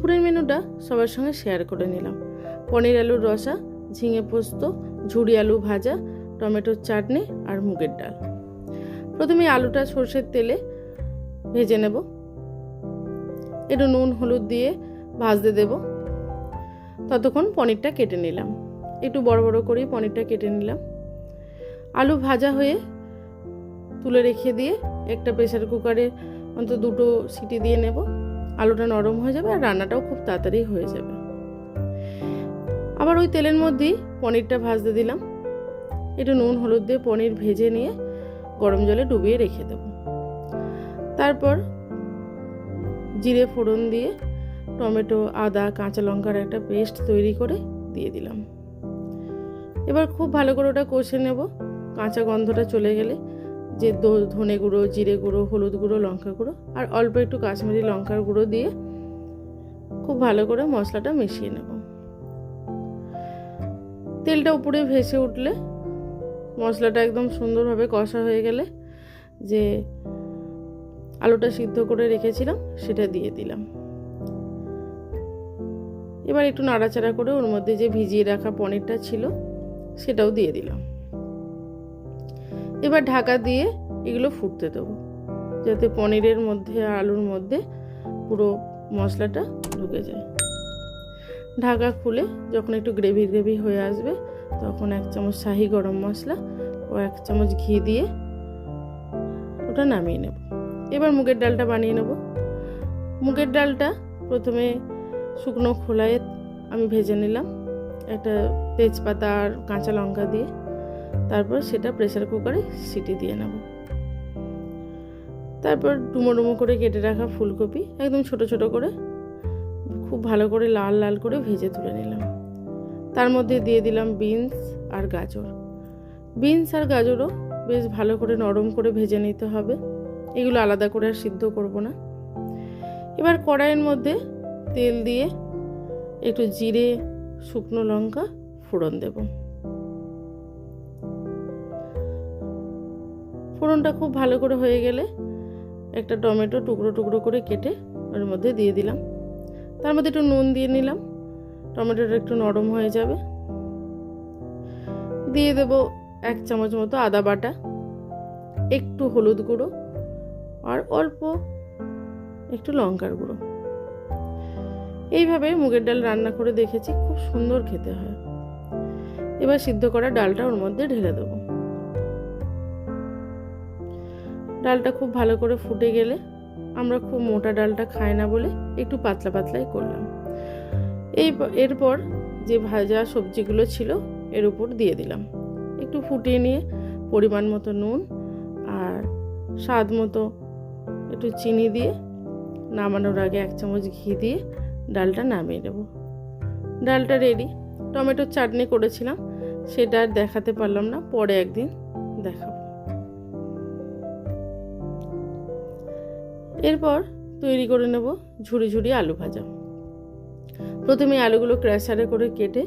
দুপুরের মেনুটা সবার সঙ্গে শেয়ার করে নিলাম। পনির আলুর রসা, ঝিঙে পোস্ত ঝুড়ি আলু ভাজা, টমেটোর চাটনি আর মুগের ডাল। প্রথমে আলুটা সর্ষের তেলে ভেজে নেব। একটু নুন, হলুদ দিয়ে ভাজতে দেব। ততক্ষণ পনিরটা কেটে নিলাম। একটু বড় বড় করেই পনিরটা কেটে নিলাম। আলু ভাজা হয়ে তুলে রেখে দিয়ে একটা প্রেসার কুকারে অন্তত দুটো সিটি দিয়ে নেব। আলুটা নরম হয়ে যাবে আর রান্নাটাও খুব তাড়াতাড়ি হয়ে যাবে। আবার ওই তেলের মধ্যেই পনিরটা ভাজতে দিলাম। একটু নুন, হলুদ দিয়ে পনির ভেজে নিয়ে গরম জলে ডুবিয়ে রেখে দেব। তারপর জিরে ফোড়ন দিয়ে টমেটো, আদা, কাঁচা লঙ্কার একটা পেস্ট তৈরি করে দিয়ে দিলাম। এবার খুব ভালো করে ওটা কষে নেব। কাঁচা গন্ধটা চলে গেলে যে ধনে গুঁড়ো, জিরে গুঁড়ো, হলুদ গুঁড়ো, লঙ্কা গুঁড়ো, আর অল্প একটু কাশ্মীরি লঙ্কার গুঁড়ো দিয়ে খুব ভালো করে মশলাটা মিশিয়ে নেব। তেলটা উপরে ভেসে উঠলে মশলাটা একদম সুন্দরভাবে কষা হয়ে গেলে যে আলুটা সিদ্ধ করে রেখেছিলাম, সেটা দিয়ে দিলাম। এবার একটু নাড়াচাড়া করে ওর মধ্যে যে ভিজিয়ে রাখা পনিরটা ছিল, সেটাও দিয়ে দিলাম। এবার ঢাকা দিয়ে এগুলো ফুটতে দেবো। যাতে পনিরের মধ্যে, আলুর মধ্যে পুরো মশলাটা ঢুকে যায়। ঢাকা খুলে যখন একটু গ্রেভি গ্রেভি হয়ে আসবে, তখন এক চামচ শাহি গরম মশলা ও এক চামচ ঘি দিয়ে ওটা নামিয়ে নেব। এবার মুগের ডালটা বানিয়ে নেব। মুগের ডালটা প্রথমে শুকনো খোলায় আমি ভেজে নিলাম। একটা তেজপাতা আর কাঁচা লঙ্কা দিয়ে তারপর সেটা প্রেসার কুকারে সিটি দিয়ে নেব। তারপর ডুমো ডুমো করে কেটে রাখা ফুলকপি একদম ছোট ছোট করে, খুব ভালো করে লাল লাল করে ভেজে তুলে নিলাম। তার মধ্যে দিয়ে দিলাম বিনস আর গাজর। বিনস আর গাজরও বেশ ভালো করে নরম করে ভেজে নিতে হবে। এগুলো আলাদা করে আর সিদ্ধ করব না। এবার কড়াইয়ের মধ্যে তেল দিয়ে একটু জিরে, শুকনো লঙ্কা ফোড়ন দেব। ফোড়নটা খুব ভালো করে হয়ে গেলে একটা টমেটো টুকরো টুকরো করে কেটে ওর মধ্যে দিয়ে দিলাম। তার মধ্যে একটু নুন দিয়ে নিলাম। টমেটোটা একটু নরম হয়ে যাবে। দিয়ে দেব এক চামচ মতো আদা বাটা, একটু হলুদ গুঁড়ো আর অল্প একটু লঙ্কার গুঁড়ো। এইভাবে মুগের ডাল রান্না করে দেখেছি, খুব সুন্দর খেতে হয়। এবার সিদ্ধ করা ডালটা ওর মধ্যে ঢেলে দেবো। ডালটা খুব ভালো করে ফুটে গেলে আমরা খুব মোটা ডালটা খাই না বলে একটু পাতলা পাতলাই করলাম। এই এরপর যে ভাজা সবজিগুলো ছিল এর উপর দিয়ে দিলাম। একটু ফুটিয়ে নিয়ে পরিমাণ মতো নুন আর স্বাদ মতো একটু চিনি দিয়ে নামানোর আগে এক চামচ ঘি দিয়ে ডালটা নামিয়ে নেব। ডালটা রেডি টমেটোর চাটনি করেছিলাম, সেটা আর দেখাতে পারলাম না, পরে একদিন দেখাবো। এরপর তৈরি করে নেব ঝুড়ি ঝুড়ি আলু ভাজা। প্রথমে আলুগুলো ক্র্যাশারে করে কেটে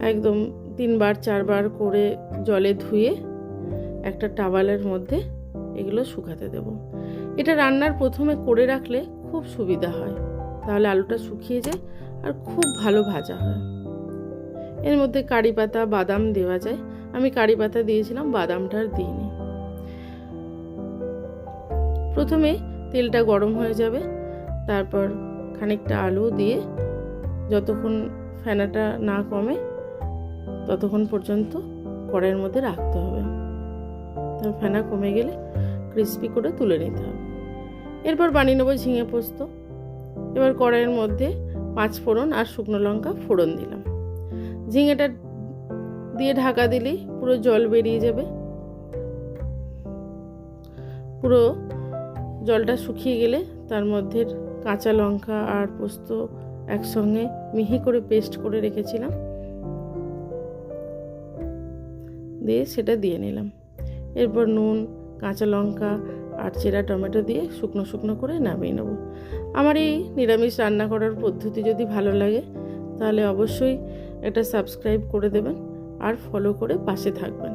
একদম তিনবার, চারবার করে জলে ধুয়ে একটা টাওয়ালের মধ্যে এগুলো শুকাতে দেব। এটা রান্নার প্রথমে করে রাখলে খুব সুবিধা হয়। তাহলে আলুটা শুকিয়ে যায় আর খুব ভালো ভাজা হয়। এর মধ্যে কারি পাতা, বাদাম দেওয়া যায়। আমি কারি পাতা দিয়েছিলাম, বাদামটা আর দিইনি। প্রথমে তেলটা গরম হয়ে যাবে, তারপর খানিকটা আলু দিয়ে যতক্ষণ ফেনাটা না কমে ততক্ষণ পর্যন্ত কড়াইয়ের মধ্যে রাখতে হবে। তার ফেনা কমে গেলে ক্রিস্পি করে তুলে নিতে হবে। এরপর বানিয়ে নেব ঝিঙে পোস্ত। এবার কড়াইয়ের মধ্যে পাঁচ ফোড়ন আর শুকনো লঙ্কা ফোড়ন দিলাম। ঝিঙেটা দিয়ে ঢাকা দিলেই পুরো জল বেরিয়ে যাবে। পুরো জলটা শুকিয়ে গেলে তার মধ্যে কাঁচা লঙ্কা আর পোস্ত একসঙ্গে মিহি করে পেস্ট করে রেখেছিলাম। দিয়ে সেটা দিয়ে নিলাম। এরপর নুন, কাঁচা লঙ্কা আর চেরা টমেটো দিয়ে শুকনো শুকনো করে নামিয়ে নেব। আমার এই নিরামিষ রান্না করার পদ্ধতি যদি ভালো লাগে, তাহলে অবশ্যই এটা সাবস্ক্রাইব করে দেবেন আর ফলো করে পাশে থাকবেন।